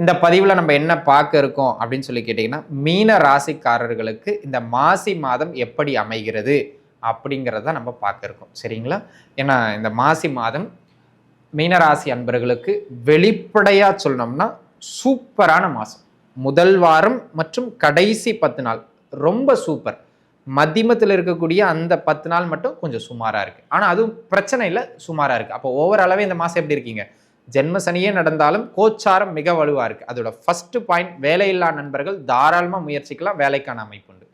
இந்த பதிவில் நம்ம என்ன பார்க்க இருக்கோம் அப்படின்னு சொல்லி கேட்டிங்கன்னா மீன ராசிக்காரர்களுக்கு இந்த மாசி மாதம் எப்படி அமைகிறது அப்படிங்கிறத நம்ம பார்க்க இருக்கோம். சரிங்களா? ஏன்னா இந்த மாசி மாதம் மீனராசி அன்பர்களுக்கு வெளிப்படையாக சொல்லணும்னா சூப்பரான மாதம் முதல் வாரம் மற்றும் கடைசி பத்து நாள். ரொம்ப சூப்பர். மத்தியமத்தில் இருக்கக்கூடிய அந்த பத்து நாள் மட்டும் கொஞ்சம் சுமாராக இருக்குது ஆனால் அதுவும் பிரச்சனை இல்லை சுமாராக இருக்குது அப்போ ஓவராலாகவே இந்த மாதம் எப்படி இருக்கீங்க? ஜென்ம சனியே நடந்தாலும் கோச்சாரம் மிக வலுவாக இருக்குது அதோட ஃபஸ்ட்டு பாயிண்ட் வேலையில்லா நண்பர்கள் தாராளமாக முயற்சிக்கலாம் வேலைக்கான அமைப்பு உண்டு.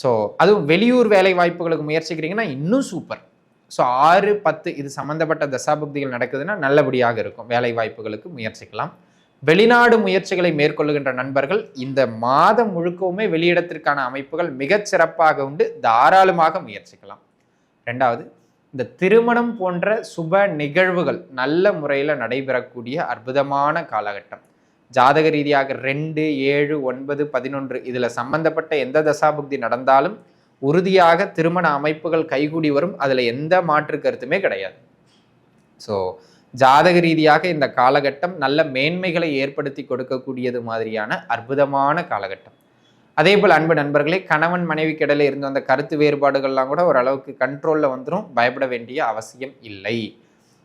ஸோ அதுவும் வெளியூர் வேலை வாய்ப்புகளுக்கு முயற்சிக்கிறீங்கன்னா இன்னும் சூப்பர் ஸோ ஆறு பத்து இது சம்மந்தப்பட்ட தசாபுக்திகள் நடக்குதுன்னா நல்லபடியாக இருக்கும். வேலை வாய்ப்புகளுக்கு முயற்சிக்கலாம். வெளிநாடு முயற்சிகளை மேற்கொள்ளுகின்ற நண்பர்கள் இந்த மாதம் முழுக்கவுமே வெளியிடத்திற்கான அமைப்புகள் மிகச் சிறப்பாக உண்டு. தாராளமாக முயற்சிக்கலாம். ரெண்டாவது இந்த திருமணம் போன்ற சுப நிகழ்வுகள் நல்ல முறையில் நடைபெறக்கூடிய அற்புதமான காலகட்டம். ஜாதக ரீதியாக ரெண்டு ஏழு ஒன்பது பதினொன்று இதில் சம்பந்தப்பட்ட எந்த தசாபுக்தி நடந்தாலும் உறுதியாக திருமண அமைப்புகள் கைகூடி வரும். அதில் எந்த மாற்று கருத்துமே கிடையாது. ஸோ ஜாதக ரீதியாக இந்த காலகட்டம் நல்ல மேன்மைகளை ஏற்படுத்தி கொடுக்கக்கூடியது மாதிரியான அற்புதமான காலகட்டம். அதே போல் அன்பு நண்பர்களே கணவன் மனைவி கிடல இருந்த அந்த கருத்து வேறுபாடுகள்லாம் கூட ஓரளவுக்கு கண்ட்ரோலில் வந்துடும் பயப்பட வேண்டிய அவசியம் இல்லை.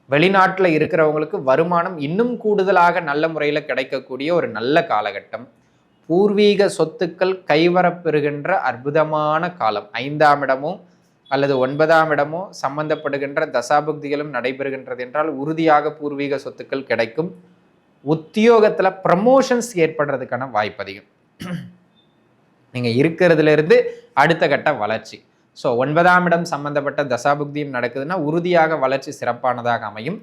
வெளிநாட்டில் இருக்கிறவங்களுக்கு வருமானம் இன்னும் கூடுதலாக நல்ல முறையில் கிடைக்கக்கூடிய ஒரு நல்ல காலகட்டம். பூர்வீக சொத்துக்கள் கைவரப்பெறுகின்ற அற்புதமான காலம். ஐந்தாம் இடமோ அல்லது ஒன்பதாம் இடமோ சம்பந்தப்படுகின்ற தசாபுக்திகளும் நடைபெறுகின்றது என்றால் உறுதியாக பூர்வீக சொத்துக்கள் கிடைக்கும். உத்தியோகத்தில் ப்ரமோஷன்ஸ் ஏற்படுறதுக்கான வாய்ப்பு அதிகம். நீங்கள் இருக்கிறதுலேருந்து அடுத்த கட்ட வளர்ச்சி. ஸோ ஒன்பதாம் இடம் சம்பந்தப்பட்ட தசாபுக்தியும் நடக்குதுன்னா உறுதியாக வளர்ச்சி சிறப்பானதாக அமையும்.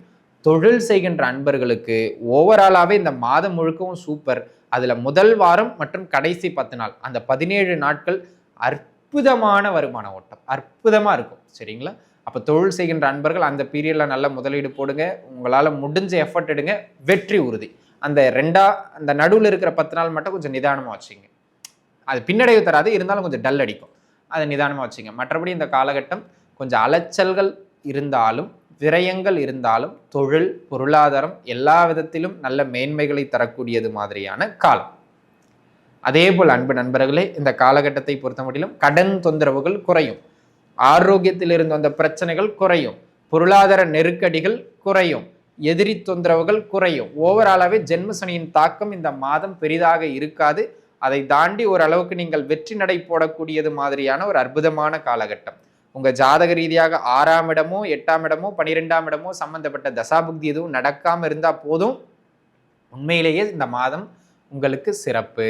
தொழில் செய்கின்ற அன்பர்களுக்கு ஓவராலாகவே இந்த மாதம் முழுக்கவும் சூப்பர் அதில் முதல் வாரம் மற்றும் கடைசி பத்து நாள் அந்த பதினேழு நாட்கள் அற்புதமான வருமான ஓட்டம். அற்புதமாக இருக்கும். சரிங்களா? அப்போ தொழில் செய்கின்ற அன்பர்கள் அந்த பீரியடில் நல்ல முதலீடு போடுங்க. உங்களால் முடிஞ்ச எஃபர்ட் எடுங்க. வெற்றி உறுதி. அந்த ரெண்டா அந்த நடுவில் இருக்கிற பத்து நாள் மட்டும் கொஞ்சம் நிதானமாக வச்சுங்க. அது பின்னடைவு தராது இருந்தாலும் கொஞ்சம் டல் அடிக்கும். அதை நிதானமாக வச்சுங்க. மற்றபடி இந்த காலகட்டம் கொஞ்சம் அலைச்சல்கள் இருந்தாலும் விரயங்கள் இருந்தாலும் தொழில் பொருளாதாரம் எல்லா விதத்திலும் நல்ல மேன்மைகளை தரக்கூடியது மாதிரியான காலம். அதே போல் அன்பு நண்பர்களே இந்த காலகட்டத்தை பொறுத்த முடியலும் கடன் தொந்தரவுகள் குறையும். ஆரோக்கியத்தில் இருந்து வந்த பிரச்சனைகள் குறையும். பொருளாதார நெருக்கடிகள் குறையும். எதிரி தொந்தரவுகள் குறையும். ஓவராலாகவே ஜென்மசனியின் தாக்கம் இந்த மாதம் பெரிதாக இருக்காது. அதை தாண்டி ஓரளவுக்கு நீங்கள் வெற்றி நடை போடக்கூடியது மாதிரியான ஒரு அற்புதமான காலகட்டம். உங்கள் ஜாதக ரீதியாக ஆறாம் இடமோ எட்டாம் இடமோ பனிரெண்டாம் இடமோ சம்பந்தப்பட்ட தசாபுக்தி எதுவும் நடக்காமல் இருந்தால் போதும். உண்மையிலேயே இந்த மாதம் உங்களுக்கு சிறப்பு.